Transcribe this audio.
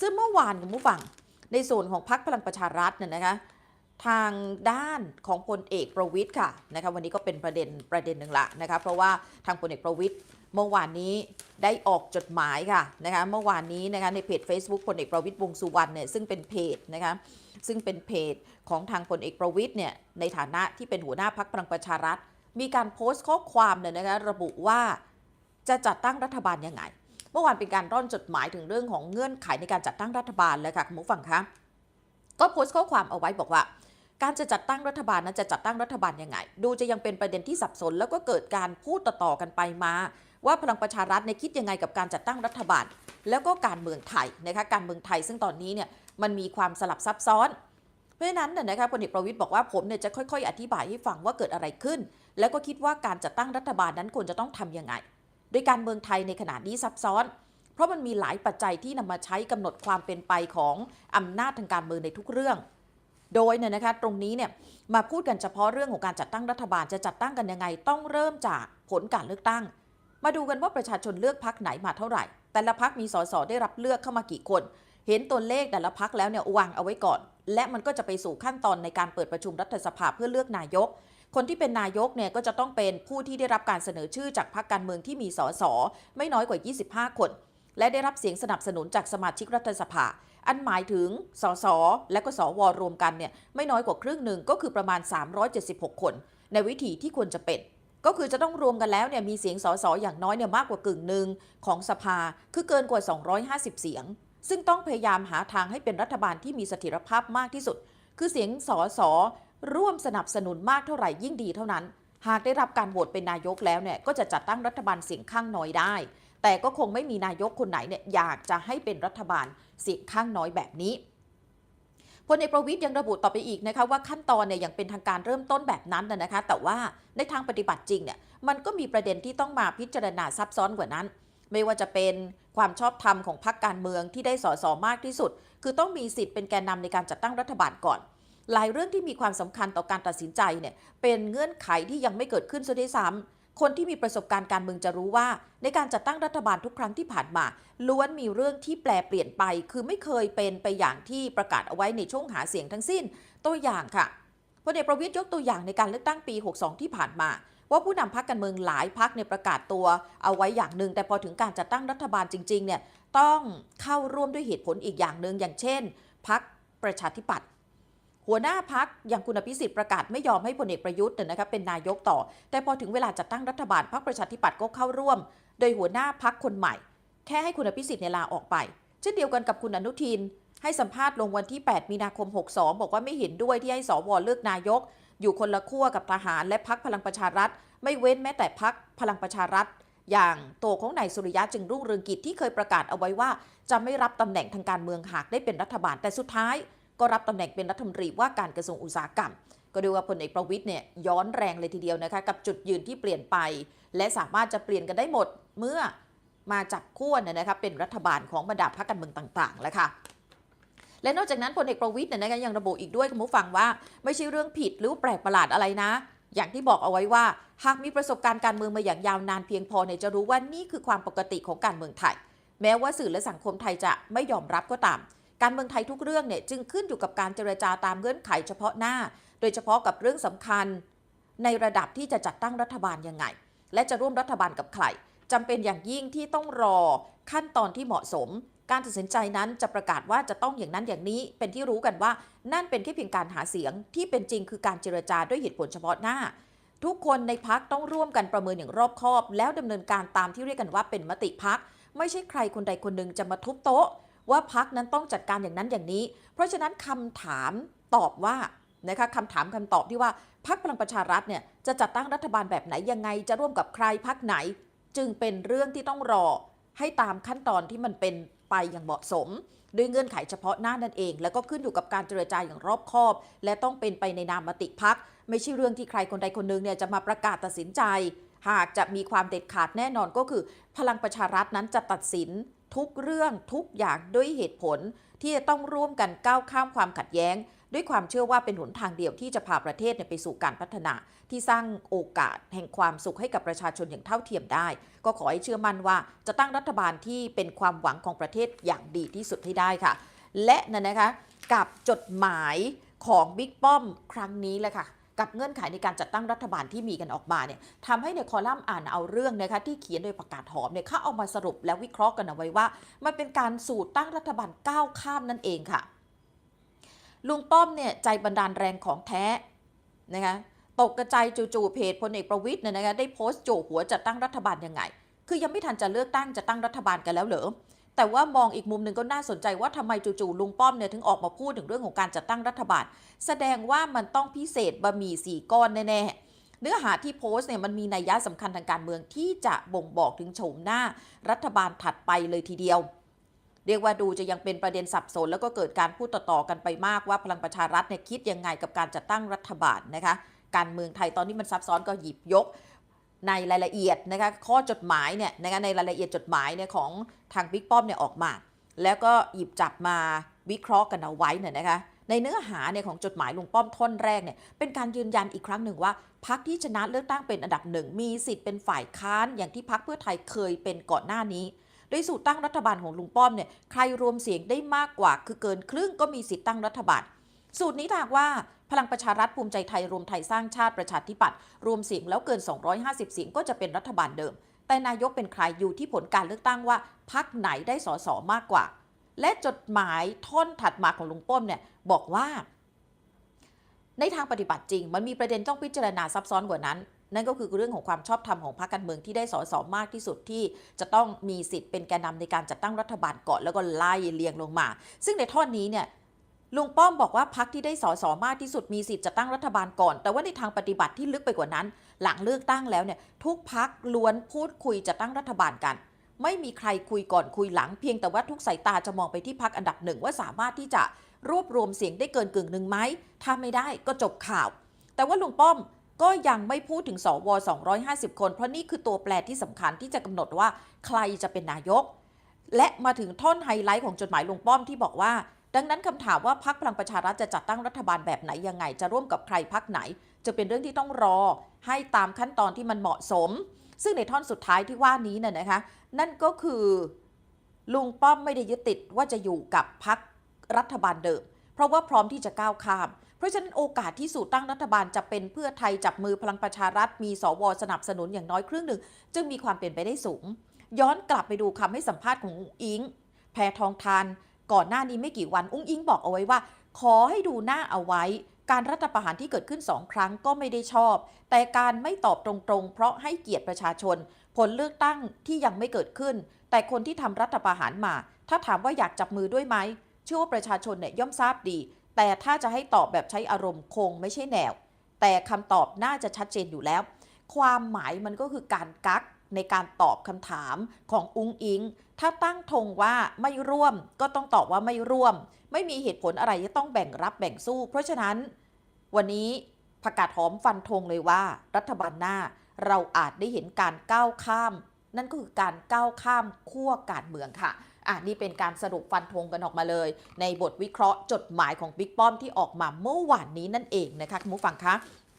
ซึ่งเมื่อวานคุณผู้ฟังในส่วนของพรรคพลังประชารัฐเนี่ยนะคะทางด้านของพลเอกประวิทย์ค่ะนะคะวันนี้ก็เป็นประเด็นประเด็นหนึ่งละนะคะเพราะว่าทางพลเอกประวิทย์เมื่อวานนี้ได้ออกจดหมายค่ะนะคะเมื่อวานนี้นะคะในเพจ Facebook พลเอกประวิทย์วงสุวรรณเนี่ยซึ่งเป็นเพจนะคะซึ่งเป็นเพจของทางพลเอกประวิทย์เนี่ยในฐานะที่เป็นหัวหน้าพักพลังประชารัฐ มีการโพสต์ข้อความเนี่ยนะคะระบุว่าจะจัดตั้งรัฐบาลยังไง เมื่อวานเป็นการร่อนจดหมายถึงเรื่องของเงื่อนไขในการจัดตั้งรัฐบาลเลยค่ะคุณผู้ฟังคะก็โพสต์ข้อความเอาไว้บอกว่า การจะจัดตั้งรัฐบาลนั้นจะจัดตั้งรัฐบาลยังไง ดูจะยังเป็นประเด็นที่สับสน แล้วก็เกิดการพูดต่อๆกันไปมา ว่าพลังประชารัฐในคิดยังไงกับการจัดตั้งรัฐบาล แล้วก็การเมืองไทยนะคะการเมืองไทยซึ่งตอนนี้เนี่ยมันมีความสลับซับซ้อนเพราะฉะนั้นเนี่ยนะคะพลเอกประวิตยบอกว่าผมเนี่ยจะค่อยๆ อธิบายให้ฟังว่าเกิดอะไรขึ้น แล้วก็คิดว่าการจัดตั้งรัฐบาลนั้นควรจะต้องทำยังไง โดยการเมืองไทยในขณะนี้ซับซ้อน เพราะมันมีหลายปัจจัยที่นำมาใช้กำหนดความเป็นไปของอำนาจทางการเมืองในทุกเรื่อง โดยเนี่ยนะคะตรงนี้เนี่ยมาพูดกันเฉพาะเรื่องของการจัดตั้งรัฐบาลจะจัดตั้งกันยังไง ต้องเริ่มจากผลการเลือกตั้ง มาดูกันว่าประชาชนเลือกพักไหนมาเท่าไหร่ แต่ละพักมีสสได้รับเลือกเข้ามากี่คน เห็นตัวเลขแต่ละพักแล้วเนี่ยวางเอาไว้ก่อน และมันก็จะไปสู่ขั้นตอนในการเปิดประชุมรัฐสภาเพื่อเลือกนายก คนที่เป็นนายกเนี่ยก็จะต้องเป็นผู้ที่ได้รับการเสนอชื่อจากพรรคการเมืองที่มีสสไม่น้อยกว่า 25 คน และได้รับเสียงสนับสนุนจากสมาชิกรัฐสภา อันหมายถึงสสและก็สวรวมกันเนี่ยไม่น้อยกว่าครึ่งหนึ่งก็คือประมาณ 376 คน ในวิธีที่ควรจะเป็นก็คือจะต้องรวมกันแล้วเนี่ยมีเสียงสสอย่างน้อยเนี่ยมากกว่ากึ่งหนึ่งของสภาคือเกินกว่า 250 เสียง ซึ่งต้องพยายามหาทางให้เป็นรัฐบาลที่มีเสถียรภาพมากที่สุด คือเสียงสส ร่วมสนับสนุนมากเท่าไหร่ยิ่งดีเท่านั้น หากได้รับการโหวตเป็นนายกแล้วเนี่ยก็จะจัดตั้งรัฐบาลเสียงข้างน้อยได้ แต่ก็คงไม่มีนายกคนไหนเนี่ยอยากจะให้เป็นรัฐบาลเสียงข้างน้อยแบบนี้พลเอกประวิทย์ยังระบุต่อไปอีกนะคะว่าขั้นตอนเนี่ยยังเป็นทางการเริ่มต้นแบบนั้นนะคะ แต่ว่าในทางปฏิบัติจริงเนี่ยมันก็มีประเด็นที่ต้องมาพิจารณาซับซ้อนกว่านั้น ไม่ว่าจะเป็นความชอบธรรมของพรรคการเมืองที่ได้สสมากที่สุด คือต้องมีสิทธิ์เป็นแกนนำในการจัดตั้งรัฐบาลก่อน หลายเรื่องที่มีความสำคัญต่อการตัดสินใจเนี่ยเป็นเงื่อนไขที่ยังไม่เกิดขึ้นซะด้วยซ้ำคนที่มีประสบการณ์การเมืองจะรู้ว่า ในการจัดตั้งรัฐบาลทุกครั้งที่ผ่านมา ล้วนมีเรื่องที่แปลเปลี่ยนไป คือไม่เคยเป็นไปอย่างที่ประกาศเอาไว้ในช่วงหาเสียงทั้งสิ้น ตัวอย่างค่ะพลเอกประวิตยยกตัวอย่างในการเลือกตั้งปี 62 ที่ผ่านมาว่าผู้นำพรรคการเมืองหลายพรรคเนี่ยประกาศตัวเอาไว้อย่างหนึ่ง แต่พอถึงการจัดตั้งรัฐบาลจริงๆเนี่ยต้องเข้าร่วมด้วยเหตุผลอีกอย่างหนึ่งอย่างเช่นพรรคประชาธิปัตย์ หัวหน้าพักอย่างคุณอภิสิทธิ์ประกาศไม่ยอมให้พลเอกประยุทธ์เนี่ยนะครับเป็นนายกต่อ แต่พอถึงเวลาจัดตั้งรัฐบาลพรรคประชาธิปัตย์ก็เข้าร่วม โดยหัวหน้าพักคนใหม่ แค่ให้คุณอภิสิทธิ์เนี่ยลาออกไป เช่นเดียวกันกับคุณอนุทิน ให้สัมภาษณ์ลงวันที่ 8 มีนาคม 62 บอกว่าไม่เห็นด้วยที่ให้สวเลือกนายก อยู่คนละขั้วกับทหารและพักพลังประชารัฐ ไม่เว้นแม้แต่พักพลังประชารัฐอย่างตัวของนายสุริยะจึงรุ่งเรืองกิจที่เคยประกาศเอาไว้ว่า จะไม่รับตำแหน่งทางการเมืองหากได้เป็นรัฐบาลแต่สุดท้าย ก็รับตำแหน่งเป็นรัฐมนตรีว่าการกระทรวงอุตสาหกรรม ก็ดูว่าพลเอกประวิทย์เนี่ยย้อนแรงเลยทีเดียวนะคะกับจุดยืนที่เปลี่ยนไป และสามารถจะเปลี่ยนกันได้หมดเมื่อมาจับขั้วเนี่ยนะคะเป็นรัฐบาลของบรรดาพรรคการเมืองต่างๆแล้วค่ะและนอกจากนั้นพลเอกประวิทย์เนี่ยนะคะยังระบุอีกด้วยคุณผู้ฟังว่า ไม่ใช่เรื่องผิดหรือแปลกประหลาดอะไรนะ อย่างที่บอกเอาไว้ว่า หากมีประสบการณ์การเมืองมาอย่างยาวนานเพียงพอเนี่ยจะรู้ว่านี่คือความปกติของการเมืองไทย แม้ว่าสื่อและสังคมไทยจะไม่ยอมรับก็ตาม การเมืองไทยทุกเรื่องเนี่ยจึงขึ้นอยู่กับการเจรจาตามเงื่อนไขเฉพาะหน้า โดยเฉพาะกับเรื่องสำคัญ ในระดับที่จะจัดตั้งรัฐบาลยังไง และจะร่วมรัฐบาลกับใครจำเป็นอย่างยิ่งที่ต้องรอขั้นตอนที่เหมาะสม การตัดสินใจนั้นจะประกาศว่าจะต้องอย่างนั้นอย่างนี้เป็นที่รู้กันว่า นั่นเป็นแค่เพียงการหาเสียงที่เป็นจริงคือการเจรจาด้วยเหตุผลเฉพาะหน้า ทุกคนในพักต้องร่วมกันประเมินอย่างรอบคอบ แล้วดำเนินการตามที่เรียกกันว่าเป็นมติพัก ไม่ใช่ใครคนใดคนหนึ่งจะมาทุบโต๊ะ ว่าพักนั้นต้องจัดการอย่างนั้นอย่างนี้ เพราะฉะนั้นคำถามตอบว่านะคะคำถามคำตอบที่ว่าพักพลังประชารัฐเนี่ยจะจัดตั้งรัฐบาลแบบไหนยังไง จะร่วมกับใครพักไหน จึงเป็นเรื่องที่ต้องรอให้ตามขั้นตอนที่มันเป็นไปอย่างเหมาะสม ด้วยเงื่อนไขเฉพาะหน้านั่นเอง แล้วก็ขึ้นอยู่กับการเจรจาอย่างรอบคอบ และต้องเป็นไปในนามมติพักไม่ใช่เรื่องที่ใครคนใดคนหนึ่งเนี่ยจะมาประกาศตัดสินใจ หากจะมีความเด็ดขาดแน่นอนก็คือ พลังประชารัฐนั้นจะตัดสิน ทุกเรื่องทุกอย่างด้วยเหตุผลที่จะต้องร่วมกันก้าวข้ามความขัดแย้ง ด้วยความเชื่อว่าเป็นหนทางเดียวที่จะพาประเทศไปสู่การพัฒนา ที่สร้างโอกาสแห่งความสุขให้กับประชาชนอย่างเท่าเทียมได้ ก็ขอให้เชื่อมั่นว่าจะตั้งรัฐบาลที่เป็นความหวังของประเทศอย่างดีที่สุดให้ได้ค่ะ และนั่นนะคะกับจดหมายของบิ๊กป้อมครั้งนี้แหละค่ะ กับเงื่อนไขในการจัดตั้งรัฐบาลที่มีกันออกมาเนี่ยทำให้ในคอลัมน์อ่านเอาเรื่องนะคะที่เขียนโดยประกาศหอมเนี่ยเขาเอามาสรุปและวิเคราะห์กันเอาไว้ว่า มันเป็นการสูตรตั้งรัฐบาลก้าวข้ามนั่นเองค่ะ ลุงป้อมเนี่ยใจบันดาลแรงของแท้นะคะตกกระจายจู่ๆเพจพลเอกประวิทย์เนี่ยนะคะได้โพสต์โจหัวจัดตั้งรัฐบาลยังไง คือยังไม่ทันจะเลือกตั้งจะตั้งรัฐบาลกันแล้วเหรอ แต่ว่ามองอีกมุมหนึ่งก็น่าสนใจว่าทำไมจู่ๆลุงป้อมเนี่ยถึงออกมาพูดถึงเรื่องของการจัดตั้งรัฐบาล แสดงว่ามันต้องพิเศษบะหมี่สี่ก้อนแน่ๆเนื้อหาที่โพสต์เนี่ยมันมีนัยยะสำคัญทางการเมืองที่จะบ่งบอกถึงโฉมหน้า รัฐบาลถัดไปเลยทีเดียว เรียกว่าดูจะยังเป็นประเด็นสับสน แล้วก็เกิดการพูดต่อๆกันไปมากว่าพลังประชารัฐเนี่ยคิดยังไงกับการจัดตั้งรัฐบาลนะคะ การเมืองไทยตอนนี้มันซับซ้อนก็หยิบยก ในรายละเอียดนะคะข้อจดหมายเนี่ยนะคะในรายละเอียดจดหมายเนี่ยของทางบิ๊กป้อมเนี่ยออกมา แล้วก็หยิบจับมาวิเคราะห์กันเอาไว้เนี่ยนะคะในเนื้อหาเนี่ยของจดหมายลุงป้อมท่อนแรกเนี่ยเป็นการยืนยันอีกครั้งหนึ่งว่าพักที่ชนะเลือกตั้งเป็นอันดับหนึ่งมีสิทธิ์เป็นฝ่ายค้านอย่างที่พักเพื่อไทยเคยเป็นก่อนหน้านี้โดยสูตรตั้งรัฐบาลของลุงป้อมเนี่ยใครรวมเสียงได้มากกว่า คือเกินครึ่งก็มีสิทธิ์ตั้งรัฐบาล สูตรนี้ถากว่า พลังประชารัฐภูมิใจไทยรวมไทยสร้างชาติประชาธิปัตย์รวมเสียงแล้วเกิน 250 เสียงก็จะเป็นรัฐบาลเดิม แต่นายกเป็นใครอยู่ที่ผลการเลือกตั้งว่าพักไหนได้สสมากกว่า และจดหมายท่อนถัดมาของลุงป้อมเนี่ยบอกว่า ในทางปฏิบัติจริง มันมีประเด็นต้องพิจารณาซับซ้อนกว่านั้นนั่นก็คือเรื่องของความชอบธรรมของพรรคการเมืองที่ได้สสมากที่สุดที่ จะต้องมีสิทธิ์เป็นแกนนำในการจัดตั้งรัฐบาลก่อนแล้วก็ไล่เรียงลงมา ซึ่งในท่อนนี้เนี่ย ลุงป้อมบอกว่าพักที่ได้สอสอมากที่สุดมีสิทธิ์จะตั้งรัฐบาลก่อน แต่ว่าในทางปฏิบัติที่ลึกไปกว่านั้น หลังเลือกตั้งแล้วเนี่ยทุกพักล้วนพูดคุยจะตั้งรัฐบาลกัน ไม่มีใครคุยก่อนคุยหลังเพียงแต่ว่าทุกสายตาจะมองไปที่พักอันดับหนึ่งว่าสามารถที่จะรวบรวมเสียงได้เกินกึ่งหนึ่งไหมถ้าไม่ได้ก็จบข่าว แต่ว่าลุงป้อมก็ยังไม่พูดถึงสว250 คน เพราะนี่คือตัวแปรที่สำคัญที่จะกำหนดว่าใครจะเป็นนายก และมาถึงท่อนไฮไลท์ของจดหมายลุงป้อมที่บอกว่า ดังนั้นคำถามว่าพักพลังประชารัฐจะจัดตั้งรัฐบาลแบบไหนยังไง จะร่วมกับใครพักไหน จะเป็นเรื่องที่ต้องรอให้ตามขั้นตอนที่มันเหมาะสม ซึ่งในท่อนสุดท้ายที่ว่านี้น่ะนะคะ นั่นก็คือลุงป้อมไม่ได้ยึดติดว่าจะอยู่กับพักรัฐบาลเดิม เพราะว่าพร้อมที่จะก้าวข้าม เพราะฉะนั้นโอกาสที่สู่ตั้งรัฐบาลจะเป็นเพื่อไทยจับมือพลังประชารัฐ มีสวสนับสนุนอย่างน้อยครึ่งหนึ่ง จึงมีความเป็นไปได้สูง ย้อนกลับไปดูคำให้สัมภาษณ์ของอุ้งอิงแพทองทาน ก่อนหน้านี้ไม่กี่วัน อุ้งอิงบอกเอาไว้ว่า ขอให้ดูหน้าเอาไว้ การรัฐประหารที่เกิดขึ้นสองครั้งก็ไม่ได้ชอบ แต่การไม่ตอบตรงๆ เพราะให้เกียรติประชาชน ผลเลือกตั้งที่ยังไม่เกิดขึ้น แต่คนที่ทำรัฐประหารมา ถ้าถามว่าอยากจับมือด้วยไหมเชื่อว่าประชาชนเนี่ยย่อมทราบดี แต่ถ้าจะให้ตอบแบบใช้อารมณ์คงไม่ใช่แนว แต่คำตอบน่าจะชัดเจนอยู่แล้ว ความหมายมันก็คือการกัก ในการตอบคำถามของอุ้งอิง ถ้าตั้งธงว่าไม่ร่วมก็ต้องตอบว่าไม่ร่วม ไม่มีเหตุผลอะไรที่ต้องแบ่งรับแบ่งสู้ เพราะฉะนั้น วันนี้ประกาศหอมฟันธงเลยว่า รัฐบาลหน้าเราอาจได้เห็นการก้าวข้าม นั่นก็คือการก้าวข้ามขั้วการเมืองค่ะอะนี่เป็นการสรุปฟันธงกันออกมาเลย ในบทวิเคราะห์จดหมายของบิ๊กป้อมที่ออกมาเมื่อวานนี้นั่นเองนะคะคุณผู้ฟังคะ